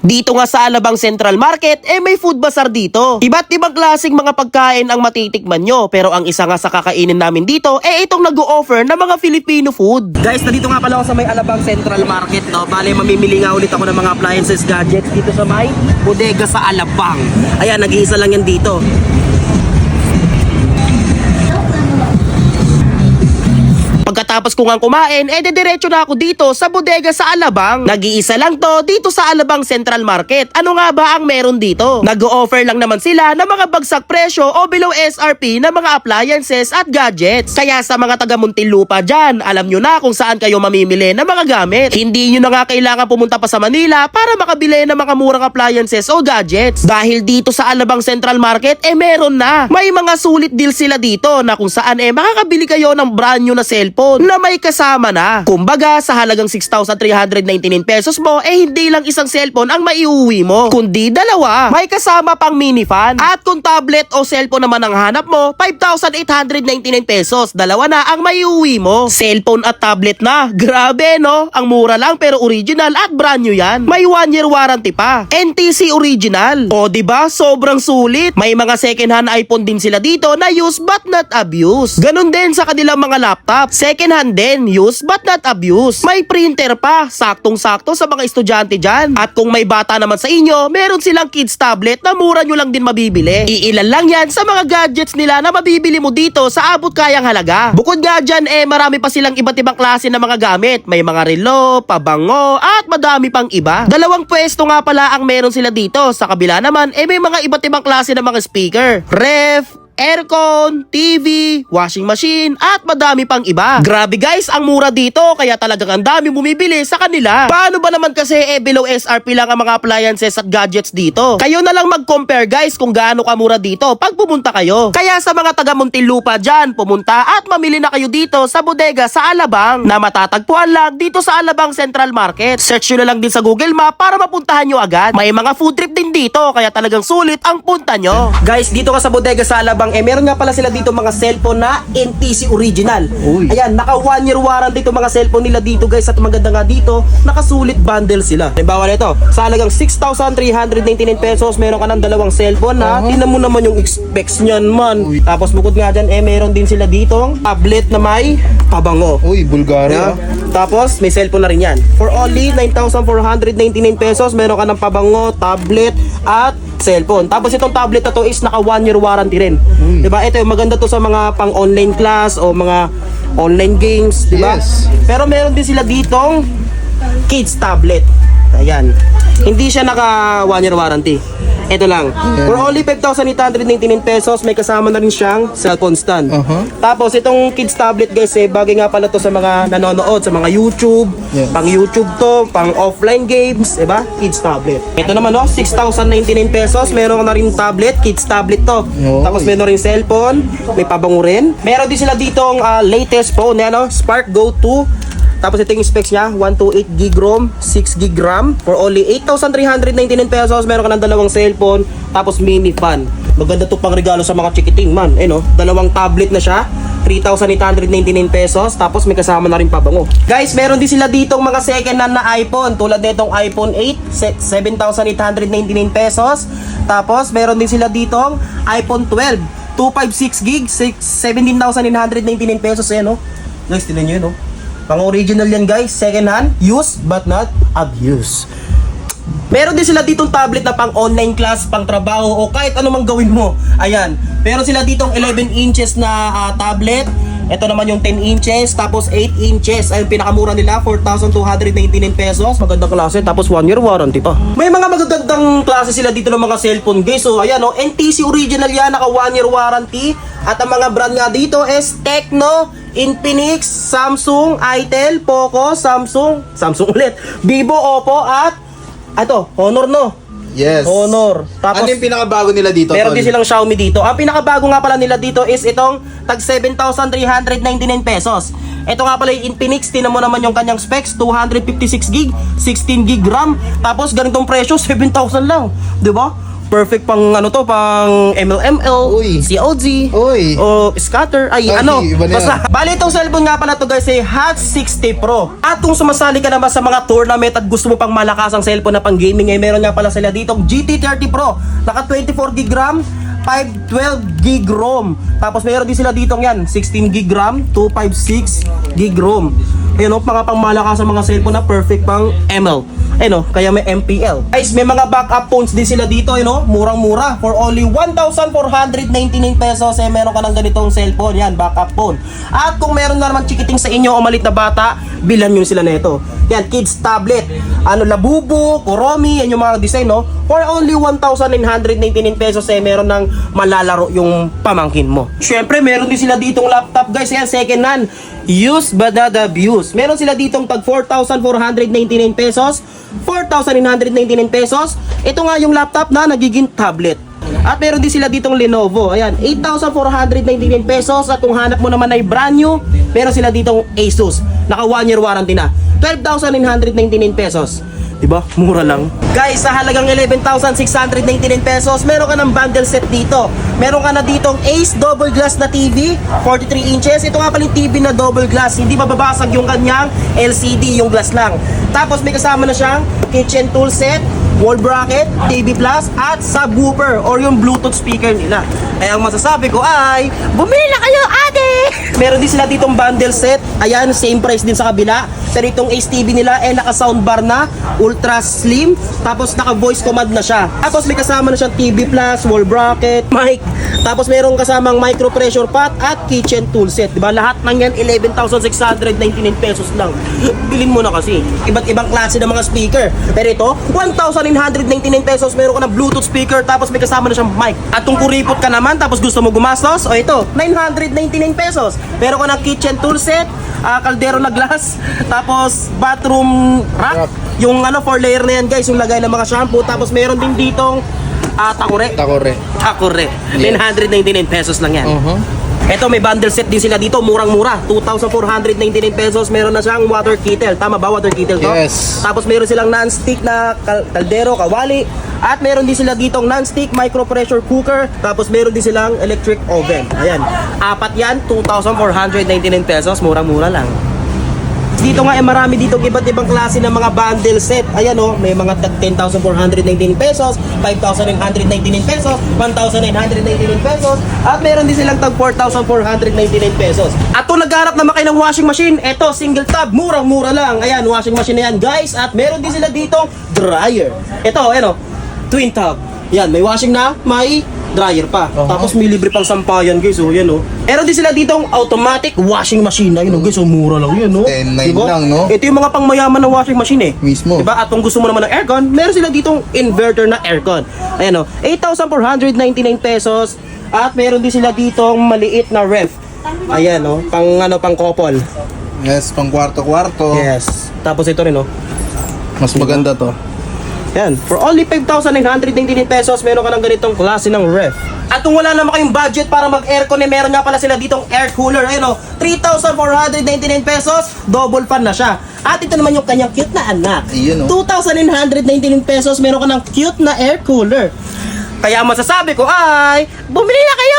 Dito nga sa Alabang Central Market, eh may food bazaar dito. Iba't ibang klaseng mga pagkain ang matitikman nyo. Pero ang isa nga sa kakainin namin dito, eh itong nag-o-offer ng mga Filipino food. Guys, nandito nga pala ako sa may Alabang Central Market. No? Bale, mamimili nga ulit ako ng mga appliances, gadgets dito sa may bodega sa Alabang. Ayan, nag-iisa lang yan dito. Pagkatapos ko nga kumain, eh dediretso na ako dito sa bodega sa Alabang. Nag-iisa lang to dito sa Alabang Central Market. Ano nga ba ang meron dito? Nag-o-offer lang naman sila ng mga bagsak presyo o below SRP na mga appliances at gadgets. Kaya sa mga taga Muntinlupa dyan, alam nyo na kung saan kayo mamimili ng mga gamit. Hindi nyo na nga kailangan pumunta pa sa Manila para makabili ng mga murang appliances o gadgets. Dahil dito sa Alabang Central Market, eh meron na. May mga sulit deal sila dito na kung saan eh makakabili kayo ng brand new na cellphone na may kasama na. Kumbaga, sa halagang 6,399 pesos mo, eh hindi lang isang cellphone ang maiuwi mo, kundi dalawa. May kasama pang mini fan. At kung tablet o cellphone naman ang hanap mo, 5,899 pesos. Dalawa na ang maiuwi mo. Cellphone at tablet na. Grabe no? Ang mura lang pero original at brand new yan. May 1 year warranty pa. NTC original. O ba Sobrang sulit. May mga second hand iPhone din sila dito na use but not abuse. Ganon din sa kanilang mga laptop. Second hand din, use but not abuse. May printer pa, saktong-sakto sa mga estudyante dyan. At kung may bata naman sa inyo, meron silang kids tablet na mura nyo lang din mabibili. Iilan lang yan sa mga gadgets nila na mabibili mo dito sa abot kayang halaga. Bukod nga dyan, eh marami pa silang iba't ibang klase ng mga gamit. May mga relo, pabango, at madami pang iba. Dalawang pwesto nga pala ang meron sila dito. Sa kabila naman, eh may mga iba't ibang klase ng mga speaker. Ref, aircon, TV, washing machine, at madami pang iba. Grabe guys, ang mura dito, kaya talagang ang dami bumibili sa kanila. Paano ba naman kasi eh below SRP lang ang mga appliances at gadgets dito? Kayo na lang mag-compare guys kung gaano kamura dito pag pumunta kayo. Kaya sa mga taga Muntinlupa dyan, pumunta at mamili na kayo dito sa bodega sa Alabang na matatagpuan lang dito sa Alabang Central Market. Search nyo na lang din sa Google Map para mapuntahan nyo agad. May mga food trip din dito, kaya talagang sulit ang punta nyo. Guys, dito ka sa bodega sa Alabang, eh meron nga pala sila dito mga cellphone na NTC original. Uy. Ayan, naka one year warranty itong mga cellphone nila dito guys at maganda nga dito, nakasulit bundle sila. Halimbawa nito, sa halagang 6,399 pesos, meron ka ng dalawang cellphone na, tingnan mo naman yung specs niyan man. Uy. Tapos bukod nga dyan, eh meron din sila dito, tablet na may pabango. Uy, Bulgaria. Yeah. Tapos, may cellphone na rin yan. For only 9,499 pesos, meron ka ng pabango, tablet, at cellphone. Tapos itong tablet na to is naka 1 year warranty rin. 'Di ba? Ito yung maganda to sa mga pang online class o mga online games, 'di ba? Yes. Pero meron din sila ditong kids tablet. Ayan. Hindi siya naka 1 year warranty. Ito lang. For only 5,899 pesos, may kasama na rin siyang cellphone stand. Uh-huh. Tapos itong kids tablet guys, eh, bagay nga pala to sa mga nanonood, sa mga YouTube, Yes. pang YouTube to, pang offline games, diba? Kids tablet. Ito naman no, 6,099 pesos, meron na rin tablet, kids tablet to. Yo. Tapos meron rin cellphone, may pabango rin. Meron din sila ditong ah, latest phone, ano, Spark Go 2. Tapos ito yung specs niya, 128 gig ROM, 6 gig RAM. For only 8,399 pesos, meron ka ng dalawang cellphone, tapos mini fan. Maganda to pang regalo sa mga chikiting man. Eh no, dalawang tablet na siya. 3,899 pesos tapos may kasama na rin pabango. Guys, meron din sila ditong mga second hand na iPhone tulad nitong iPhone 8 se- 7,899 pesos. Tapos meron din sila ditong iPhone 12 256 gig 6 17,999 pesos ayan oh. Guys, tinan niyo yun oh. Pang original yan guys, second hand, used but not abused. Meron din sila ditong tablet na pang online class, pang trabaho o kahit ano mang gawin mo. Ayan. Meron sila ditong 11 inches na ah, tablet. Ito naman yung 10 inches, tapos 8 inches. Ayun, pinakamura nila, 4,299 pesos. Magandang klase, tapos 1 year warranty pa. May mga magagandang klase sila dito ng mga cellphone, guys. So, ayan, oh, NTC original yan, naka 1 year warranty. At ang mga brand nga dito is Tecno, Infinix, Samsung, Itel, Poco, Samsung, Samsung ulit, Vivo, Oppo, at ato, Honor no. Yes. Honor. Tapos, ano yung pinakabago nila dito, meron din silang Xiaomi dito. Ang pinakabago nga pala nila dito is itong tag 7,399 pesos. Ito nga pala yung Infinix, tinan mo naman yung kanyang specs, 256 gig, 16 gig RAM, tapos ganitong presyo, 7,000 lang. 'Di ba? Perfect pang ano to, pang MLML, Uy. COG, Uy. o scatter, ay, Ay, ano. iba na Basta, bali itong cellphone nga pala to guys ay Hot 60 Pro. At kung sumasali ka naman sa mga tournament at gusto mo pang malakas ang cellphone na pang gaming, ay meron nga pala sila ditong GT30 Pro. Naka 24 gig RAM, 512 gig ROM. Tapos meron din sila ditong yan, 16 gig RAM, 256 gig ROM. Ayun o, mga pang malakas ang mga cellphone na perfect pang ML. Ayun o, kaya may MPL. Guys, may mga backup phones din sila dito, ayun o, murang-mura. For only 1,499 pesos, eh meron ka ng ganitong cellphone. Yan, backup phone. At kung meron na naman chikiting sa inyo o malit na bata, bilan nyo sila nito. Yan, kids tablet. Ano, Labubu, Kuromi, yan yung mga design, no? For only 1,999 pesos, eh meron ng malalaro yung pamangkin mo. Syempre, meron din sila ditong laptop, guys. Yan, second hand. Use but not abuse. Meron sila ditong tag 4,499 pesos, 4,999 pesos. Ito nga yung laptop na nagiging tablet. At meron din sila ditong Lenovo. Ayan, 8,499 pesos. At kung hanap mo naman ay brand new, meron sila ditong Asus. Naka 1 year warranty na. 12,999 pesos. Diba? Mura lang. Guys, sa halagang 11,699 pesos, meron ka ng bundle set dito. Meron ka na ditong Ace double glass na TV, 43 inches. Ito nga pala yung TV na double glass. Hindi mababasag yung kanyang LCD, yung glass lang. Tapos may kasama na siyang kitchen tool set, wall bracket, TV plus, at subwoofer or yung Bluetooth speaker nila. Kaya ang masasabi ko ay, bumili na kayo ate! Meron din sila ditong bundle set. Ayan, same price din sa kabila. Pero itong Ace TV nila, eh naka soundbar na, ultra slim, tapos naka voice command na siya. Tapos may kasama na siyang TV plus, wall bracket, mic. Tapos merong kasamang micro pressure pot at kitchen tool set. Diba? Lahat ng yan, 11,699 pesos lang. Bilin mo na kasi. Iba't ibang klase ng mga speaker. Pero ito, 1,999 pesos. Meron ka ng Bluetooth speaker, tapos may kasama na siyang mic. At kung kuripot ka naman, tapos gusto mo gumastos, o ito, 999 pesos. Meron ka ng kitchen tool set, ah, kaldero na glass, tapos bathroom rack. Yung ano, four layer na yan guys, yung lagay ng mga shampoo. Tapos meron din ditong ah, takure. Takore. Takure. 999 pesos lang yan. Uh-huh. Ito may bundle set din sila dito, murang-mura. 2,499 pesos. Meron na siyang water kettle. Tama ba water kettle to? Yes. Tapos meron silang non-stick na kal- kaldero, kawali. At meron din sila ditong non-stick micro pressure cooker. Tapos meron din silang electric oven. Ayan. Apat yan, 2,499 pesos. Murang-mura lang. Dito nga eh marami dito iba't ibang klase ng mga bundle set. Ayan oh, may mga tag 10,499 pesos, 5,999 pesos, 1,999 pesos, at meron din silang tag 4,499 pesos. At kung nagharap naman kayo ng washing machine, eto single tab, murang-mura lang. Ayan, washing machine na yan guys. At meron din sila dito dryer. Ito, ayan oh, twin tab. Yan, may washing na, may dryer pa. Uh-huh. Tapos may libre pang sampayan guys, oh, yan oh. Meron din sila ditong automatic washing machine. Ayun oh, guys, oh, mura lang yan, oh. 10.9 lang, no? Ito yung mga pangmayaman na washing machine eh. Mismo. Diba? At kung gusto mo naman ng aircon, meron sila ditong inverter na aircon. Ayan o, 8,499 pesos. At meron din sila ditong maliit na ref. Ayan o, pang ano, pang couple. Yes, pang kwarto-kwarto. Yes. Tapos ito rin o. Mas maganda to. Yan. For only 5,999 pesos, meron ka ng ganitong klase ng ref. At kung wala naman kayong budget para mag-aircon, eh, meron nga pala sila ditong air cooler. Ayun o, 3,499 pesos, double fan na siya. At ito naman yung kanyang cute na anak. Ayun, oh. 2,999 pesos, meron ka ng cute na air cooler. Kaya masasabi ko ay, bumili na kayo